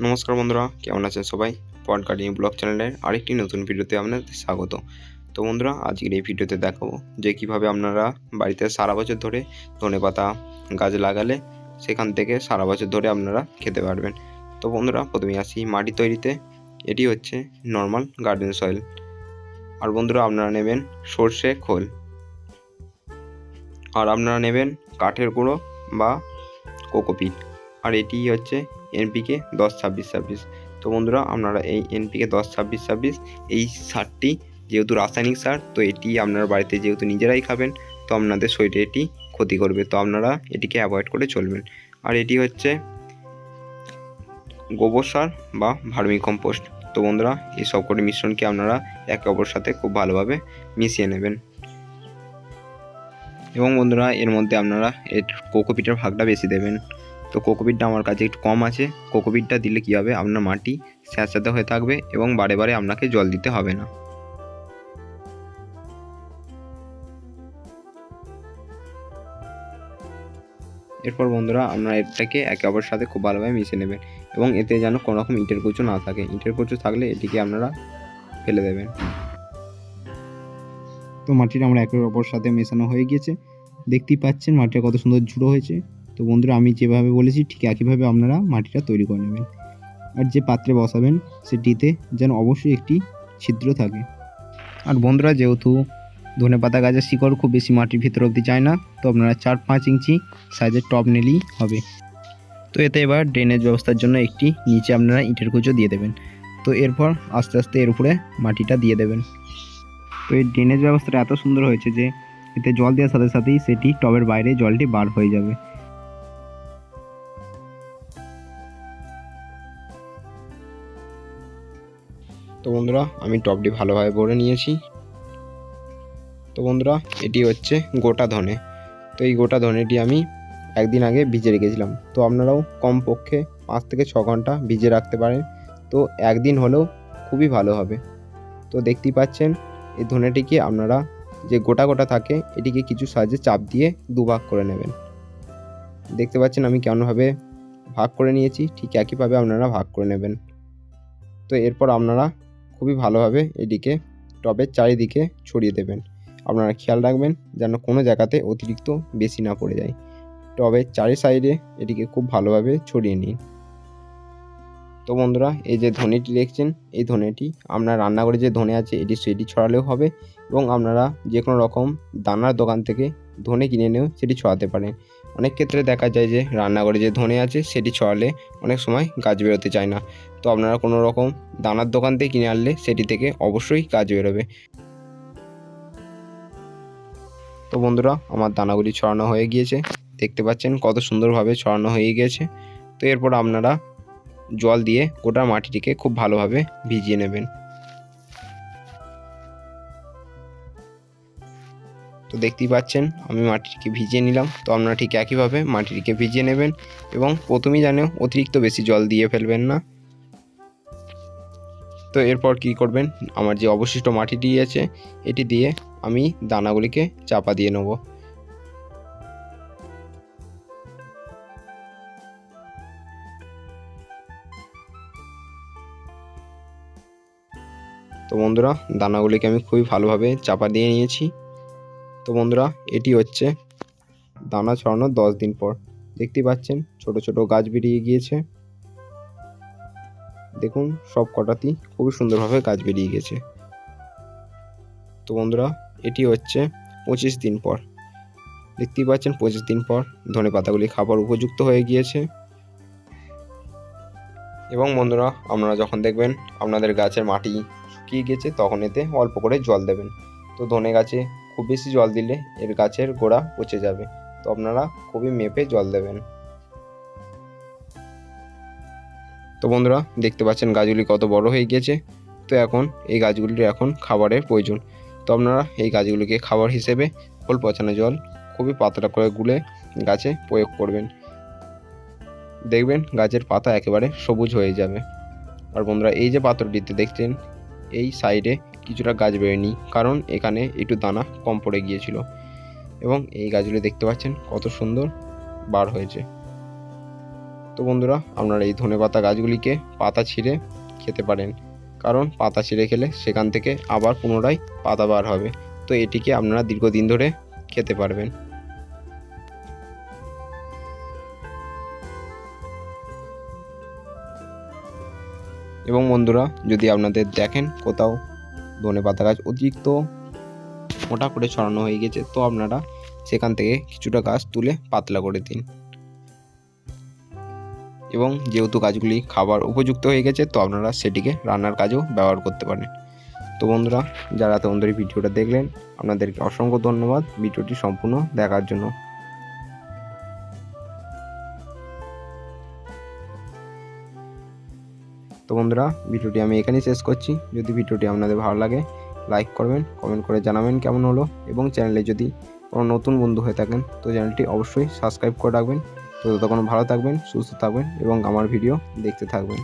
নমস্কার বন্ধুরা, কেমন আছেন সবাই? পড গার্ডিং ব্লগ চ্যানেলের আরেকটি নতুন ভিডিওতে আপনাদের স্বাগত। তো বন্ধুরা, আজকের এই ভিডিওতে দেখাবো যে কীভাবে আপনারা বাড়িতে সারা বছর ধরে ধনে পাতা গাছ লাগালে সেখান থেকে সারা বছর ধরে আপনারা খেতে পারবেন। তো বন্ধুরা, প্রথমে আসি মাটি তৈরিতে। এটি হচ্ছে নর্মাল গার্ডেন সয়েল। আর বন্ধুরা, আপনারা নেবেন সর্ষে খোল। আর আপনারা নেবেন কাঠের গুঁড়ো বা কোকোপিট। আর এটি হচ্ছে এনপিকে দশ ছাব্বিশ ছাব্বিশ। তো বন্ধুরা, আপনারা এই এনপিকে দশ ছাব্বিশ ছাব্বিশ, এই সারটি যেহেতু রাসায়নিক সার, তো এটি আপনারা বাড়িতে যেহেতু নিজেরাই খাবেন, তো আপনাদের শরীরে এটি ক্ষতি করবে। তো আপনারা এটিকে অ্যাভয়েড করে চলবেন। আর এটি হচ্ছে গোবর সার বা ভার্মি কম্পোস্ট। তো বন্ধুরা, এই সবকটি মিশ্রণকে আপনারা একে অপরের সাথে খুব ভালোভাবে মিশিয়ে নেবেন। এবং বন্ধুরা, এর মধ্যে আপনারা এর কোকোপিটের ভাগটা বেশি দেবেন। তো কোকোপিটটা আমার কাছে একটু কম আছে। কোকোপিটটা দিলে কী হবে? আপনার মাটি স্যাঁতস্যাঁতে হয়ে থাকবে এবং বারে বারে আপনাকে জল দিতে হবে না। এরপর বন্ধুরা, আপনারা এটাকে একে অপরের সাথে খুব ভালোভাবে মিশিয়ে নেবেন এবং এতে যেন কোনো রকম ইটের কুচো না থাকে। ইটের কুচো থাকলে এটিকে আপনারা ফেলে দেবেন। তো মাটিটা আমরা একের অপর সাথে মেশানো হয়ে গিয়েছে। দেখতেই পাচ্ছেন মাটিটা কত সুন্দর ঝুড়ো হয়েছে। তো বন্ধুরা, আমি যেভাবে বলেছি, ঠিক একইভাবে আপনারা মাটিটা তৈরি করে নেবেন। আর যে পাত্রে বসাবেন, সেটিতে যেন অবশ্যই একটি ছিদ্র থাকে। আর বন্ধুরা, যেহেতু ধনে পাতা গাছের শিকড় খুব বেশি মাটির ভিতর অবধি যায় না, তো আপনারা চার পাঁচ ইঞ্চি সাইজের টব নিলেই হবে। তো এতে এবার ড্রেনেজ ব্যবস্থার জন্য একটি নিচে আপনারা ইটের কুচো দিয়ে দেবেন। তো এরপর আস্তে আস্তে এর উপরে মাটিটা দিয়ে দেবেন। তো এই ড্রেনেজ ব্যবস্থাটা এত সুন্দর হয়েছে যে, এতে জল দেওয়ার সাথে সাথেই সেটি টবের বাইরে জলটি বার হয়ে যাবে। তো বন্ধুরা, আমি টপটি ভালোভাবে ভরে নিয়েছি। তো বন্ধুরা, এটি হচ্ছে গোটা ধনে। তো এই গোটা ধনেটি আমি একদিন আগে ভিজে রেখেছিলাম। তো আপনারাও কমপক্ষে পাঁচ থেকে ছ ঘণ্টা ভিজে রাখতে পারেন। তো একদিন হলেও খুবই ভালো হবে। তো দেখতেই পাচ্ছেন, এই ধনেটিকে আপনারা যে গোটা গোটা থাকে, এটিকে কিছু সাহায্যে চাপ দিয়ে দুভাগ করে নেবেন। দেখতে পাচ্ছেন, আমি কেমনভাবে ভাগ করে নিয়েছি, ঠিক একইভাবে আপনারা ভাগ করে নেবেন। তো এরপর আপনারা খুবই ভালোভাবে এটিকে টবের চারিদিকে ছড়িয়ে দেবেন। আপনারা খেয়াল রাখবেন যেন কোনো জায়গাতে অতিরিক্ত বেশি না পড়ে যায়। টবের চারি সাইডে এটিকে খুব ভালোভাবে ছড়িয়ে নিন। তো বন্ধুরা, এই যে ধনেটি দেখছেন, এই ধনেটি আপনার রান্নাঘরে যে ধনে আছে, এটি সেটি ছড়ালেও হবে এবং আপনারা যে কোনো রকম দানার দোকান থেকে ধনে কিনে এনেও সেটি ছড়াতে পারেন। অনেক ক্ষেত্রে দেখা যায় যে রান্নাঘরে যে ধনে আছে সেটি ছড়ালে অনেক সময় গাছ বেরোতে চায় না। তো আপনারা কোনো রকম দানার দোকান থেকে কিনে আনলে সেটি থেকে অবশ্যই গাছ বেরোবে। তো বন্ধুরা, আমার দানাগুলি ছড়ানো হয়ে গিয়েছে। দেখতে পাচ্ছেন কত সুন্দরভাবে ছড়ানো হয়ে গিয়েছে। তো এরপর আপনারা জল দিয়ে গোটা মাটিটিকে খুব ভালোভাবে ভিজিয়ে নেবেন। তো দেখতেই পাচ্ছেন, আমি মাটিটিকে ভিজিয়ে নিলাম। তো আপনারা ঠিক একইভাবে মাটিটিকে ভিজিয়ে নেবেন এবং প্রথমেই জানে অতিরিক্ত বেশি জল দিয়ে ফেলবেন না। তো এরপর কি করবেন? আমার যে অবশিষ্ট মাটিটি আছে, এটি দিয়ে আমি দানাগুলিকে চাপা দিয়ে নেব। তো বন্ধুরা, দানাগুলিকে আমি খুবই ভালোভাবে চাপা দিয়ে নিয়েছি। তো বন্ধুরা, এটি হচ্ছে দানা ছড়ানোর দশ দিন পর। দেখতে পাচ্ছেন, ছোট ছোট গাছ বেরিয়ে গিয়েছে। দেখুন, সব কটাতেই খুবই সুন্দরভাবে গাছ বেরিয়ে গেছে। তো বন্ধুরা, এটি হচ্ছে পঁচিশ দিন পর। দেখতেই পাচ্ছেন, পঁচিশ দিন পর ধনে পাতাগুলি খাবার উপযুক্ত হয়ে গিয়েছে। এবং বন্ধুরা, আপনারা যখন দেখবেন আপনাদের গাছের মাটি শুকিয়ে গেছে, তখন এতে অল্প করে জল দেবেন। তো ধনে গাছে খুব বেশি জল দিলে এর গাছের গোড়া পচে যাবে। তো আপনারা খুবই মেপে জল দেবেন। তো বন্ধুরা, দেখতে পাচ্ছেন গাছগুলি কত বড় হয়ে গিয়েছে। তো এখন এই গাছগুলির এখন খাবারের প্রয়োজন। তো আপনারা এই গাছগুলিকে খাবার হিসেবে খোল পচানো জল খুবই পাতলা করে গুলে গাছে প্রয়োগ করবেন। দেখবেন গাছের পাতা একেবারে সবুজ হয়ে যাবে। আর বন্ধুরা, এই যে পাত্রটিতে দেখছেন, এই সাইডে কিছুটা গাছ বেরোয়নি, কারণ এখানে একটু দানা কম পড়ে গিয়েছিল। এবং এই গাছগুলি দেখতে পাচ্ছেন কত সুন্দর বার হয়েছে। তো বন্ধুরা, আপনারা এই ধনে পাতা গাছগুলিকে পাতা ছিঁড়ে খেতে পারেন, কারণ পাতা ছিঁড়ে খেলে সেখান থেকে আবার পুনরায় পাতা বার হবে। তো এটিকে আপনারা দীর্ঘদিন ধরে খেতে পারবেন। এবং বন্ধুরা, যদি আপনাদের দেখেন কোথাও ধনে পাতা গাছ অতিরিক্ত মোটা করে ছড়ানো হয়ে গেছে। তো আপনারা সেখান থেকে কিছুটা গাছ তুলে পাতলা করে দিন। এবং যেহেতু গাছগুলি খাবার উপযুক্ত হয়ে গেছে, তো আপনারা সেটিকে রান্নার কাজেও ব্যবহার করতে পারেন। তো বন্ধুরা, যারা ধরে ভিডিওটা দেখলেন, আপনাদেরকে অসংখ্য ধন্যবাদ। ভিডিওটি সম্পূর্ণ দেখার জন্য। তো বন্ধুরা, ভিডিওটি আমি এখানেই শেষ করছি। যদি ভিডিওটি আপনাদের ভালো লাগে, লাইক করবেন, কমেন্ট করে জানাবেন কেমন হলো এবং চ্যানেলে যদি কোনো নতুন বন্ধু হয়ে থাকেন, তো চ্যানেলটি অবশ্যই সাবস্ক্রাইব করে রাখবেন। তো ততক্ষণ ভালো থাকবেন, সুস্থ থাকবেন এবং আমার ভিডিও দেখতে থাকবেন।